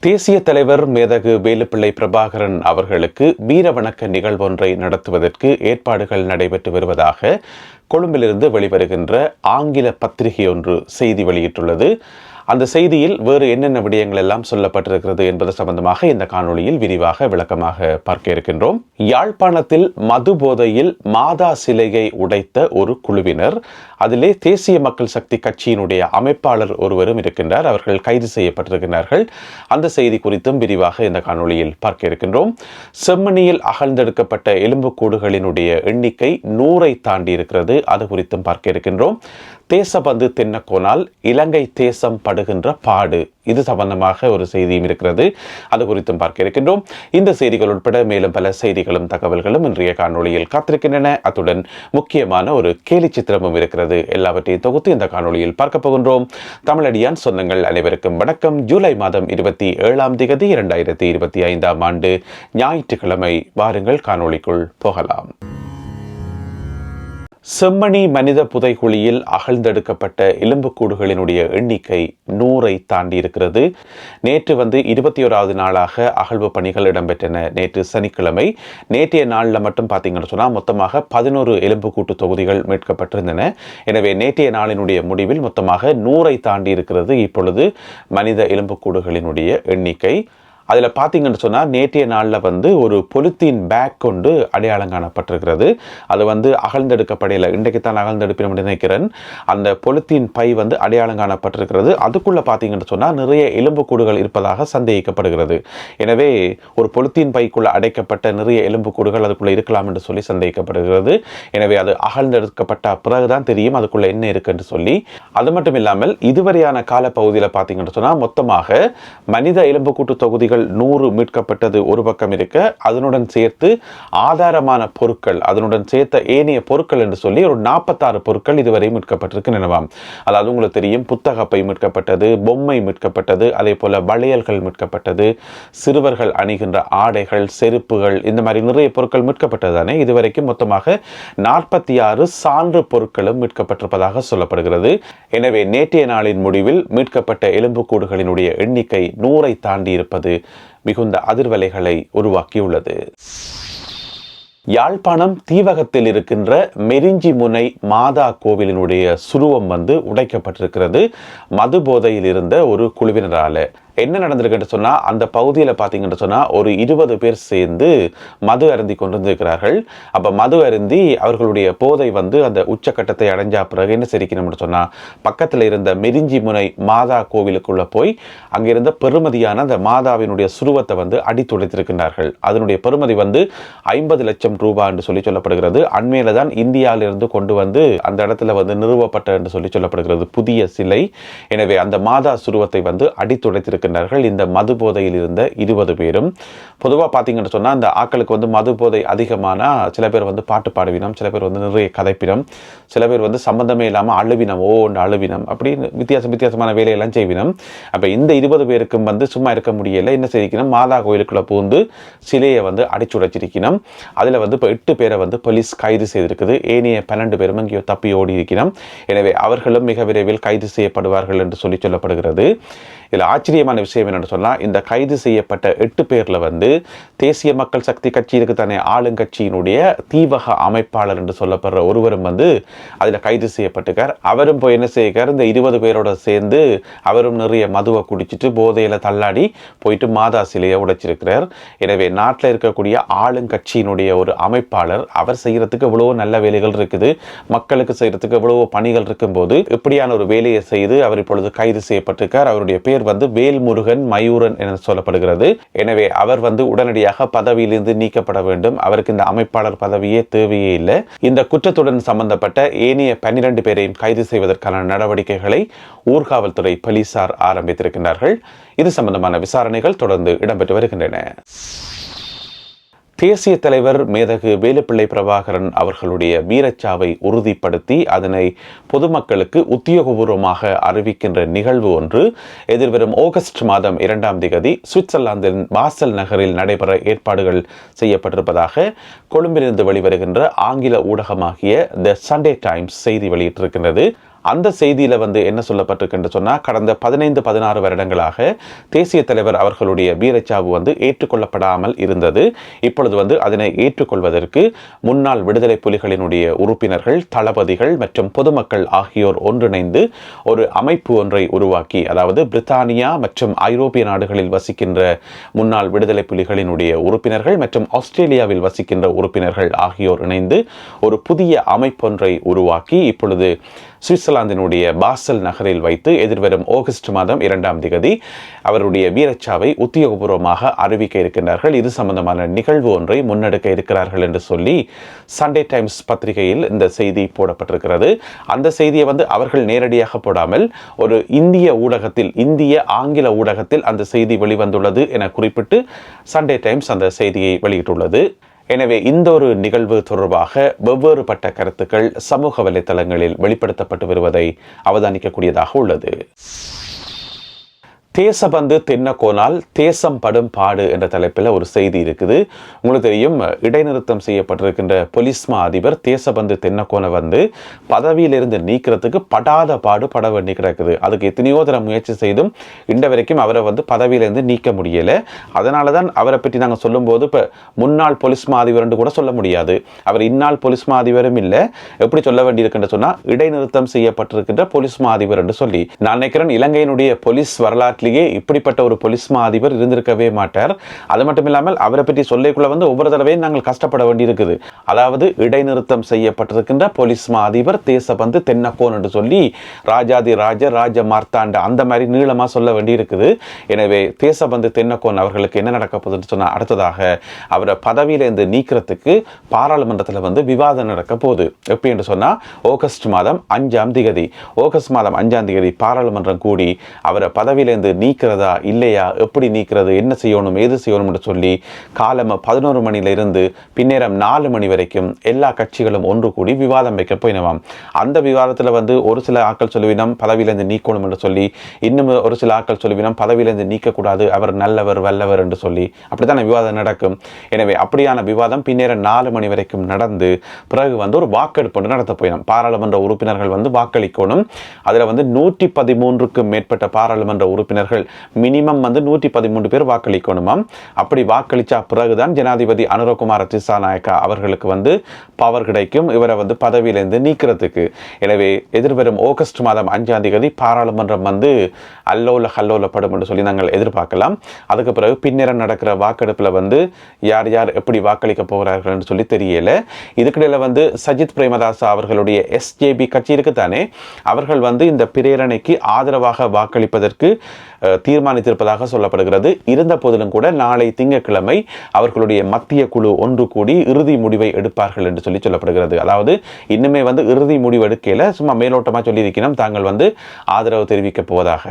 தேசிய தலைவர் மேதகு வேலுப்பிள்ளை பிரபாகரன் அவர்களுக்கு வீரவணக்க நிகழ்வொன்றை நடத்துவதற்கு ஏற்பாடுகள் நடைபெற்று வருவதாக கொழும்பிலிருந்து வெளிவருகின்ற ஆங்கில பத்திரிகை ஒன்று செய்தி வெளியிட்டுள்ளது. அந்த செய்தியில் வேறு என்னென்ன விடயங்கள் எல்லாம் சொல்லப்பட்டிருக்கிறது என்பது சம்பந்தமாக இந்த காணொளியில் விரிவாக விளக்கமாக பார்க்க இருக்கின்றோம். யாழ்ப்பாணத்தில் மது போதையில் மாதா சிலையை உடைத்த ஒரு குழுவினர் அதிலே தேசிய மக்கள் சக்தி கட்சியினுடைய அமைப்பாளர் ஒருவரும் இருக்கின்றார். அவர்கள் கைது செய்யப்பட்டிருக்கிறார்கள் அந்த செய்தி குறித்தும் விரிவாக இந்த காணொளியில் பார்க்க இருக்கின்றோம். செம்மணியில் அகழ்ந்தெடுக்கப்பட்ட எலும்புக்கூடுகளினுடைய எண்ணிக்கை நூறை தாண்டி இருக்கிறது அது குறித்தும் பார்க்க இருக்கின்றோம். தேசபந்து தென்னக்கோனால் இலங்கை தேசம் படுகின்ற பாடு. இது சம்பந்தமாக ஒரு செய்தியும் இருக்கிறது. அது குறித்தும் பார்க்க இருக்கின்றோம். இந்த செய்திகள் உட்பட மேலும் பல செய்திகளும் தகவல்களும் இன்றைய காணொளியில் காத்திருக்கின்றன. அத்துடன் முக்கியமான ஒரு கேலி சித்திரமும் இருக்கிறது. எல்லாவற்றையும் தொகுத்து இந்த காணொளியில் பார்க்க போகின்றோம். தமிழடியான் சொந்தங்கள் அனைவருக்கும் வணக்கம். ஜூலை மாதம் இருபத்தி ஏழாம் திகதி இரண்டாயிரத்தி இருபத்தி ஐந்தாம் ஆண்டு ஞாயிற்றுக்கிழமை. வாருங்கள் காணொளிக்குள் போகலாம். செம்மணி மனித புதைகுழியில் அகழ்ந்தெடுக்கப்பட்ட எலும்புக்கூடுகளினுடைய எண்ணிக்கை நூறை தாண்டி இருக்கிறது நேற்று வந்து இருபத்தி ஓராவது நாளாக அகழ்வு பணிகள் இடம்பெற்றன. நேற்று சனிக்கிழமை நேற்றைய நாளில் மட்டும் பார்த்தீங்கன்னு சொன்னால் மொத்தமாக பதினோரு எலும்புக்கூட்டு தொகுதிகள் மீட்கப்பட்டிருந்தன. எனவே நேற்றைய நாளினுடைய முடிவில் மொத்தமாக நூறை தாண்டி இருக்கிறது இப்பொழுது மனித எலும்புக்கூடுகளினுடைய எண்ணிக்கை. அதில் பார்த்தீங்கன்னு சொன்னால் நேற்றைய நாளில் வந்து ஒரு பொலித்தீன் பேக் கொண்டு அடையாளம் காணப்பட்டிருக்கிறது. அது வந்து அகழ்ந்தெடுக்கப்படையில் இன்றைக்கு தான் அகழ்ந்தெடுப்பின் நினைக்கிறேன் அந்த பொலித்தீன் பை வந்து அடையாளம் காணப்பட்டிருக்கிறது. அதுக்குள்ளே பார்த்தீங்கன்னு சொன்னால் நிறைய எலும்புக்கூடுகள் இருப்பதாக சந்தேகிக்கப்படுகிறது. எனவே ஒரு பொலித்தீன் பைக்குள்ளே அடைக்கப்பட்ட நிறைய எலும்புக்கூடுகள் அதுக்குள்ளே இருக்கலாம் என்று சொல்லி சந்தேகிக்கப்படுகிறது. எனவே அது அகழ்ந்தெடுக்கப்பட்ட பிறகுதான் தெரியும் அதுக்குள்ளே என்ன இருக்குன்னு சொல்லி. அது மட்டும் இல்லாமல் இதுவரையான காலப்பகுதியில் பார்த்தீங்கன்னு சொன்னால் மொத்தமாக மனித எலும்புக்கூட்டு தொகுதிகள் பொருட்கள் நூறு மீட்கப்பட்டது ஒரு பக்கம் இருக்க அதனுடன் சேர்த்து ஆதாரமான பொருட்கள் அதனுடன் சேர்த்த ஏனைய பொருட்கள் என்று சொல்லி ஒரு நாற்பத்தாறு பொருட்கள் இதுவரை மீட்கப்பட்டிருக்கு நினைவாம் அதாவது உங்களுக்கு தெரியும் புத்தகப்பை மீட்கப்பட்டது பொம்மை மீட்கப்பட்டது அதே போல வளையல்கள் மீட்கப்பட்டது சிறுவர்கள் அணிகின்ற ஆடைகள் செருப்புகள் இந்த மாதிரி நிறைய பொருட்கள் மீட்கப்பட்டது தானே இதுவரைக்கும் மொத்தமாக நாற்பத்தி ஆறு சான்று பொருட்களும் மீட்கப்பட்டிருப்பதாக சொல்லப்படுகிறது. எனவே நேற்றைய நாளின் முடிவில் மீட்கப்பட்ட எலும்புக்கூடுகளினுடைய எண்ணிக்கை நூறை தாண்டி இருப்பது மிகுந்த அதிர்வலைகளை உருவாக்கியுள்ளது. யாழ்ப்பாணம் தீவகத்தில் இருக்கின்ற மெரிஞ்சி முனை மாதா கோவிலினுடைய சுருவம் வந்து உடைக்கப்பட்டிருக்கிறது. மது போதையில் இருந்த ஒரு குழுவினரால. என்ன நடந்திருக்குன்னு சொன்னால் அந்த பகுதியில் பார்த்தீங்கன்னு சொன்னால் ஒரு இருபது பேர் சேர்ந்து மது அருந்தி கொண்டு வந்திருக்கிறார்கள் அப்போ மது அருந்தி அவர்களுடைய போதை வந்து அந்த உச்சக்கட்டத்தை அடைஞ்சா பிறகு என்ன சிரிக்கணும்னு சொன்னால் பக்கத்தில் இருந்த மெரிஞ்சி முனை மாதா கோவிலுக்குள்ளே போய் அங்கிருந்த பெருமதியான அந்த மாதாவினுடைய சுருவத்தை வந்து அடித்துடைத்திருக்கின்றார்கள். அதனுடைய பெருமதி வந்து ஐம்பது லட்சம் ரூபாய் என்று சொல்லி சொல்லப்படுகிறது. அண்மையில தான் இந்தியாவிலிருந்து கொண்டு வந்து அந்த இடத்துல வந்து நிறுவப்பட்ட என்று சொல்லி சொல்லப்படுகிறது. புதிய சிலை. எனவே அந்த மாதா சுருவத்தை வந்து அடித்துடைத்திருக்க இருக்கின்றார்கள் இந்த மது போதையில் இருந்த இருபது பேரும். பொதுவாக பார்த்தீங்கன்னு சொன்னால் இந்த ஆக்களுக்கு வந்து மது போதை அதிகமான சில பேர் வந்து பாட்டு பாடுவினம் சில பேர் வந்து நிறைய கதைப்பினம் சில பேர் வந்து சம்மந்தமே இல்லாமல் அழுவினம் ஓ அழுவினம் அப்படின்னு வித்தியாசம் வித்தியாசமான வேலையெல்லாம் செய்வினம். அப்போ இந்த இருபது பேருக்கும் வந்து சும்மா இருக்க முடியலை என்ன செய்திக்கணும் மாதா கோயிலுக்குள்ளே பூந்து சிலையை வந்து அடிச்சுடைச்சிருக்கணும் அதில் வந்து இப்போ எட்டு பேரை வந்து போலீஸ் கைது செய்திருக்குது. ஏனைய பன்னெண்டு பேரும் இங்கேயோ தப்பி ஓடி இருக்கிறோம் எனவே அவர்களும் மிக விரைவில் கைது செய்யப்படுவார்கள் என்று சொல்லி சொல்லப்படுகிறது. இதில் ஆச்சரியமான விஷயம் என்னென்னு சொன்னால் இந்த கைது செய்யப்பட்ட எட்டு பேரில் வந்து தேசிய மக்கள் சக்தி கட்சி இருக்கு தானே ஆளுங்கட்சியினுடைய தீவக அமைப்பாளர் என்று சொல்லப்படுற ஒருவரும் வந்து அதில் கைது செய்யப்பட்டுக்கார் அவரும் போய் என்ன செய்யக்கார் இந்த இருபது பேரோட சேர்ந்து அவரும் நிறைய மதுவை குடிச்சிட்டு போதையில் தள்ளாடி போயிட்டு மாதா சிலையை உடைச்சிருக்கிறார். எனவே நாட்டில் இருக்கக்கூடிய ஆளுங்கட்சியினுடைய ஒரு அமைப்பாளர் அவர் செய்கிறதுக்கு இவ்வளோ நல்ல வேலைகள் இருக்குது. மக்களுக்கு செய்கிறதுக்கு எவ்வளவோ பணிகள் இருக்கும்போது இப்படியான ஒரு வேலையை செய்து அவர் இப்பொழுது கைது செய்யப்பட்டிருக்கார். அவருடைய பேர் வந்து முருகன் மயூரன் என சொல்லப்படுகிறது. எனவே அவர் வந்து உடனடியாக பதவியிலிருந்து நீக்கப்பட வேண்டும். அவருக்கு இந்த அமைப்பாளர் பதவியே தேவையே இல்லை. இந்த குற்றத்துடன் சம்பந்தப்பட்ட ஏனைய பன்னிரண்டு பேரையும் கைது செய்வதற்கான நடவடிக்கைகளை ஊர்காவல்துறை போலீசார் ஆரம்பித்திருக்கின்றார்கள். இது சம்பந்தமான விசாரணைகள் தொடர்ந்து இடம்பெற்று வருகின்றன. தேசிய தலைவர் மேதகு வேலுப்பிள்ளை பிரபாகரன் அவர்களுடைய வீரச்சாவை உறுதிப்படுத்தி அதனை பொதுமக்களுக்கு உத்தியோகபூர்வமாக அறிவிக்கின்ற நிகழ்வு ஒன்று. எதிர்வரும் ஆகஸ்ட் மாதம் இரண்டாம் திகதி சுவிட்சர்லாந்தின் பாசல் நகரில் நடைபெற ஏற்பாடுகள் செய்யப்பட்டிருப்பதாக கொழும்பிலிருந்து வெளிவருகின்ற ஆங்கில ஊடகமாகிய த சண்டே டைம்ஸ் செய்தி வெளியிட்டிருக்கின்றது. அந்த செய்தியில் வந்து என்ன சொல்லப்பட்டிருக்கு சொன்னால் கடந்த பதினைந்து பதினாறு வருடங்களாக தேசிய தலைவர் அவர்களுடைய வீரச்சாவு வந்து ஏற்றுக்கொள்ளப்படாமல் இருந்தது. இப்பொழுது வந்து அதனை ஏற்றுக்கொள்வதற்கு முன்னாள் விடுதலை புலிகளினுடைய உறுப்பினர்கள் தளபதிகள் மற்றும் பொதுமக்கள் ஆகியோர் ஒன்றிணைந்து ஒரு அமைப்பு ஒன்றை உருவாக்கி அதாவது பிரித்தானியா மற்றும் ஐரோப்பிய நாடுகளில் வசிக்கின்ற முன்னாள் விடுதலை புலிகளினுடைய உறுப்பினர்கள் மற்றும் ஆஸ்திரேலியாவில் வசிக்கின்ற உறுப்பினர்கள் ஆகியோர் இணைந்து ஒரு புதிய அமைப்பொன்றை உருவாக்கி இப்பொழுது சுவிட்சர்லாந்தினுடைய பாசல் நகரில் வைத்து எதிர்வரும் ஆகஸ்ட் மாதம் இரண்டாம் திகதி அவருடைய வீரச்சாவை உத்தியோகபூர்வமாக அறிவிக்க இருக்கின்றார்கள். இது சம்பந்தமான நிகழ்வு ஒன்றை முன்னெடுக்க இருக்கிறார்கள் என்று சொல்லி சண்டே டைம்ஸ் பத்திரிகையில் இந்த செய்தி போடப்பட்டிருக்கிறது. அந்த செய்தியை வந்து அவர்கள் நேரடியாக போடாமல் ஒரு இந்திய ஊடகத்தில் இந்திய ஆங்கில ஊடகத்தில் அந்த செய்தி வெளிவந்துள்ளது என குறிப்பிட்டு சண்டே டைம்ஸ் அந்த செய்தியை வெளியிட்டுள்ளது. எனவே இந்த ஒரு நிகழ்வு தொடர்பாக வெவ்வேறுபட்ட கருத்துக்கள் சமூக வலைத்தளங்களில் வெளிப்படுத்தப்பட்டு வருவதை அவதானிக்கக்கூடியதாக உள்ளது. தேசபந்து தென்னக்கோனால் தேசம் படும் பாடு என்ற தலைப்பில் ஒரு செய்தி இருக்குது. உங்களுக்கு தெரியும் இடைநிறுத்தம் செய்யப்பட்டிருக்கின்ற பொலிஸ்மா அதிபர் தேசபந்து தென்னக்கோனை வந்து பதவியிலிருந்து நீக்கிறதுக்கு படாத பாடு பட வேண்டி கிடக்குது. அதுக்கு எத்தனையோ தர முயற்சி செய்தும் இன்று வரைக்கும் அவரை வந்து பதவியிலிருந்து நீக்க முடியலை. அதனால தான் அவரை பற்றி நாங்கள் சொல்லும்போது இப்போ முன்னாள் பொலிஸ் அதிபர்னு கூட சொல்ல முடியாது. அவர் இந்நாள் பொலிஸ் அதிபரும் இல்லை. எப்படி சொல்ல வேண்டியிருக்குன்னு சொன்னால் இடைநிறுத்தம் செய்யப்பட்டிருக்கின்ற பொலிஸ் அதிபர் என்று சொல்லி. நான் நினைக்கிறேன் இலங்கையினுடைய பொலிஸ் வரலாற்றில் வரலாற்றிலேயே இப்படிப்பட்ட ஒரு பொலிஸ் மா அதிபர் இருந்திருக்கவே மாட்டார். அது மட்டும் இல்லாமல் அவரை பற்றி சொல்லிக்குள்ள வந்து ஒவ்வொரு தடவையும் நாங்கள் கஷ்டப்பட வேண்டியிருக்குது. அதாவது இடைநிறுத்தம் செய்யப்பட்டிருக்கின்ற பொலிஸ் மா அதிபர் தேசபந்து தென்னக்கோன் என்று சொல்லி ராஜாதி ராஜ ராஜ மார்த்தாண்ட அந்த மாதிரி நீளமாக சொல்ல வேண்டியிருக்குது. எனவே தேசபந்து தென்னக்கோன் அவர்களுக்கு என்ன நடக்க போகுதுன்னு சொன்னால் அடுத்ததாக அவரை பதவியிலேருந்து நீக்கிறதுக்கு பாராளுமன்றத்தில் வந்து விவாதம் நடக்க போகுது. எப்படி என்று சொன்னால் ஆகஸ்ட் மாதம் அஞ்சாம் திகதி ஆகஸ்ட் மாதம் அஞ்சாம் திகதி பாராளுமன்றம் கூடி அவரை பதவியிலேருந்து நீக்கிறதா இல்லையா? எப்படி நீக்கிறது? என்ன செய்யணும்? ஏது செய்யணும்னு சொல்லி காலம் பதினோரு மணியிலிருந்து பின்னேரம் நாலு மணி வரைக்கும் எல்லா கட்சிகளும் ஒன்று கூடி விவாதம் வைக்க போயினவாம். அந்த விவாதத்தில் வந்து ஒரு சில ஆட்கள் சொல்லுவினம் பதவியிலிருந்து நீக்கணும் என்று சொல்லி இன்னும் ஒரு சில ஆட்கள் சொல்லுவினம் பதவியிலிருந்து நீக்கக்கூடாது அவர் நல்லவர் வல்லவர் என்று சொல்லி அப்படித்தான விவாதம் நடக்கும்? எனவே அப்படியான விவாதம் பின்னேரம் நாலு மணி வரைக்கும் நடந்து பிறகு வந்து ஒரு வாக்கெடுப்பு நடத்த போயினோம். பாராளுமன்ற உறுப்பினர்கள் வந்து வாக்களிக்கணும். அதில் வந்து நூற்றி பதிமூன்றுக்கும் மேற்பட்ட பாராளுமன்ற உறுப்பினர்கள் மினிமம் வந்து நூற்றி பதிமூன்று பேர் வாக்களிக்கணுமாம். அப்படி வாக்களிச்சா பிறகுதான் ஜனாதிபதி அனுரகுமார் திசாநாயக்கா அவர்களுக்கு வந்து பவர் கிடைக்கும். இவரை வந்து பதவியிலிருந்து நீக்கிறதுக்கு. எனவே எதிர்வரும் ஆகஸ்ட் மாதம் அஞ்சாம் தேதி பாராளுமன்றம் வந்து அல்லோல ஹல்லோலப்படும் என்று சொல்லி நாங்கள் எதிர்பார்க்கலாம். அதுக்கு பிறகு பின்னரம் நடக்கிற வாக்கெடுப்பில் வந்து யார் யார் எப்படி வாக்களிக்க போகிறார்கள் என்று சொல்லி தெரியல. இதுக்கிடையில் வந்து சஜித் பிரேமதாசா அவர்களுடைய எஸ்ஜேபி கட்சி இருக்குதானே? அவர்கள் வந்து இந்த பிரேரணைக்கு ஆதரவாக வாக்களிப்பதற்கு தீர்மானித்திருப்பதாக சொல்லப்படுகிறது. இருந்த போதிலும் கூட நாளை திங்கட்கிழமை அவர்களுடைய மத்திய குழு ஒன்று கூடி இறுதி முடிவை எடுப்பார்கள் என்று சொல்லி சொல்லப்படுகிறது. அதாவது இன்னுமே வந்து இறுதி முடிவு எடுக்கையில் சும்மா மேலோட்டமாக சொல்லியிருக்கணும். தாங்கள் வந்து ஆதரவு தெரிவிக்க போவதாக.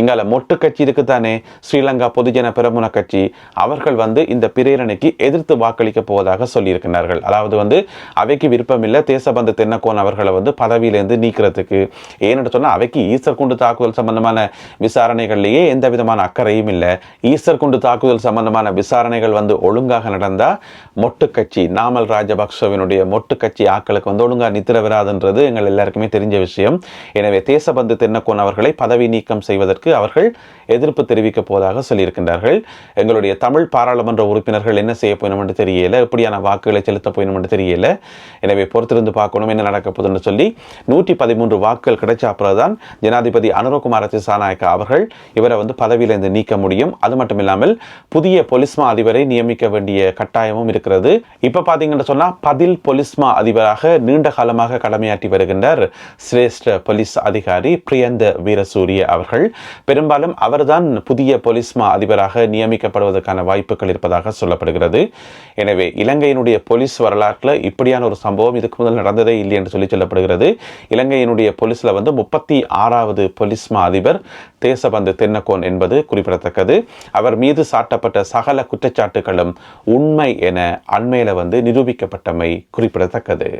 இங்கால மொட்டு கட்சி இருக்குத்தானே ஸ்ரீலங்கா பொதுஜன பெரமுன கட்சி. அவர்கள் வந்து இந்த பிரேரணைக்கு எதிர்த்து வாக்களிக்க போவதாக சொல்லியிருக்கிறார்கள். அதாவது வந்து அவைக்கு விருப்பமில்லை தேசபந்து தென்னக்கோன் அவர்களை வந்து பதவியிலேருந்து நீக்கிறதுக்கு. ஏன்னு சொன்னால் அவைக்கு ஈஸ்டர் குண்டு தாக்குதல் சம்பந்தமான விசாரணைகள்லேயே எந்த விதமான அக்கறையும் இல்லை. ஈஸ்டர் குண்டு தாக்குதல் சம்பந்தமான விசாரணைகள் வந்து ஒழுங்காக நடந்தால் மொட்டு கட்சி நாமல் ராஜபக்சவினுடைய மொட்டு கட்சி ஆக்களுக்கு வந்து ஒழுங்காக நித்திர வராதுன்றது எங்கள் எல்லாருக்குமே தெரிஞ்ச விஷயம். எனவே தேசபந்து தென்னக்கோன் அவர்களை பதவி நீக்கம் செய்வதற்கு அவர்கள் எதிர்ப்பு தெரிவிக்கப் போவதாக சொல்லியிருக்கின்றார்கள். எங்களுடைய தமிழ் பாராளுமன்ற உறுப்பினர்கள் என்ன செய்ய போயணும் என்று தெரியல எப்படியான வாக்குகளை செலுத்த போயணும் என்று தெரியல. எனவே பொறுத்திருந்து பார்க்கணும் என்ன நடக்க போதுன்னு சொல்லி நூற்றி பதிமூன்று வாக்குகள் கிடைச்ச அப்புறம்தான் ஜனாதிபதி அனுரகுமார திசாநாயக்கா அவர்கள் இவரை வந்து பதவியிலிருந்து நீக்க முடியும். அது மட்டும் இல்லாமல் புதிய பொலிஸ்மா அதிபரை நியமிக்க வேண்டிய கட்டாயமும் இருக்கிறது. இப்போ பார்த்தீங்கன்னு சொன்னால் பதில் பொலிஸ்மா அதிபராக நீண்ட காலமாக கடமையாற்றி வருகின்றார் சிரேஷ்ட போலீஸ் அதிகாரி பிரியந்த வீரசூரிய அவர்கள். பெரும்பாலும் அவர்தான் புதிய பொலிஸ்மா அதிபராக நியமிக்கப்படுவதற்கான வாய்ப்புகள் இருப்பதாக சொல்லப்படுகிறது. எனவே இலங்கையினுடைய போலீஸ் வரலாற்றில் இப்படியான ஒரு சம்பவம் இதுக்கு முதல் நடந்ததே இல்லை என்று சொல்லி சொல்லப்படுகிறது. இலங்கையினுடைய போலீஸில் வந்து முப்பத்தி ஆறாவது பொலிஸ்மா அதிபர் தேசபந்து தென்னக்கோன் என்பது குறிப்பிடத்தக்கது. அவர் மீது சாட்டப்பட்ட சகல குற்றச்சாட்டுகளும் உண்மை என அண்மையில் வந்து நிரூபிக்கப்பட்டமை குறிப்பிடத்தக்கது.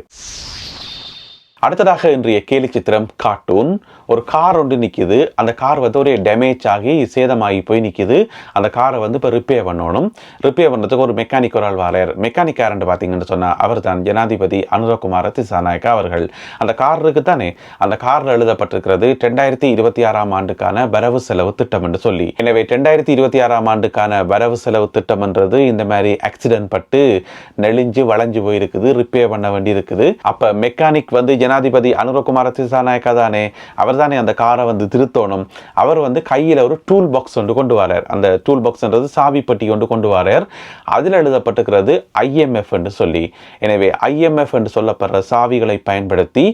அடுத்ததாக இன்றைய கேலி சித்திரம் கார்ட்டூன் ஒரு கார் ஒன்று நிற்கிது அந்த கார் வந்து ஒரு டேமேஜ் ஆகி சேதமாகி போய் நிற்கிது அந்த காரை வந்து இப்போ ரிப்பேர் பண்ணணும். ரிப்பேர் பண்ணுறதுக்கு ஒரு மெக்கானிக் ஒரு ஆள் வாரார் மெக்கானிக் யாருன்னு பார்த்தீங்கன்னு சொன்னால் அவர் தான் ஜனாதிபதி அனுரகுமார திசாநாயக்கா அவர்கள். அந்த கார் இருக்கு தானே அந்த காரில் எழுதப்பட்டிருக்கிறது ரெண்டாயிரத்தி இருபத்தி ஆறாம் ஆண்டுக்கான வரவு செலவு திட்டம் என்று சொல்லி. எனவே ரெண்டாயிரத்தி இருபத்தி ஆறாம் ஆண்டுக்கான வரவு செலவு திட்டம்ன்றது இந்த மாதிரி ஆக்சிடென்ட் பட்டு நெளிஞ்சு வளைஞ்சு போயிருக்குது ரிப்பேர் பண்ண வேண்டி இருக்குது அப்போ மெக்கானிக் வந்து ஜனாதிபதி அனுரகுமார திசாநாயக்கா தானே அவர் தானே அந்த காரை வந்து திருத்தணும். அவர் வந்து கையில் ஒரு டூல் பாக்ஸ் ஒன்று கொண்டு வரார். அந்த டூல் பாக்ஸ்ன்றது சாவி பட்டி கொண்டு கொண்டு வரார். அதில் எழுதப்பட்டிருக்கிறது ஐஎம்எஃப் என்று சொல்லி. எனவே ஐஎம்எஃப் என்று சொல்லப்படுற சாவிகளை பயன்படுத்தி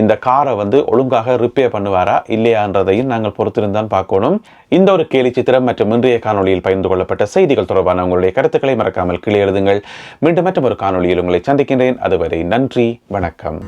இந்த காரை வந்து ஒழுங்காக ரிப்பேர் பண்ணுவாரா? இல்லையான்றதையும் நாங்கள் பொறுத்திருந்தான் பார்க்கணும். இந்த ஒரு கேலி சித்திரம் மற்றும் இன்றைய காணொளியில் பகிர்ந்து கொள்ளப்பட்ட செய்திகள் தொடர்பான உங்களுடைய கருத்துக்களை மறக்காமல் கீழே எழுதுங்கள். மீண்டும் மற்றும் ஒரு காணொலியில் உங்களை சந்திக்கின்றேன். அதுவரை நன்றி வணக்கம்.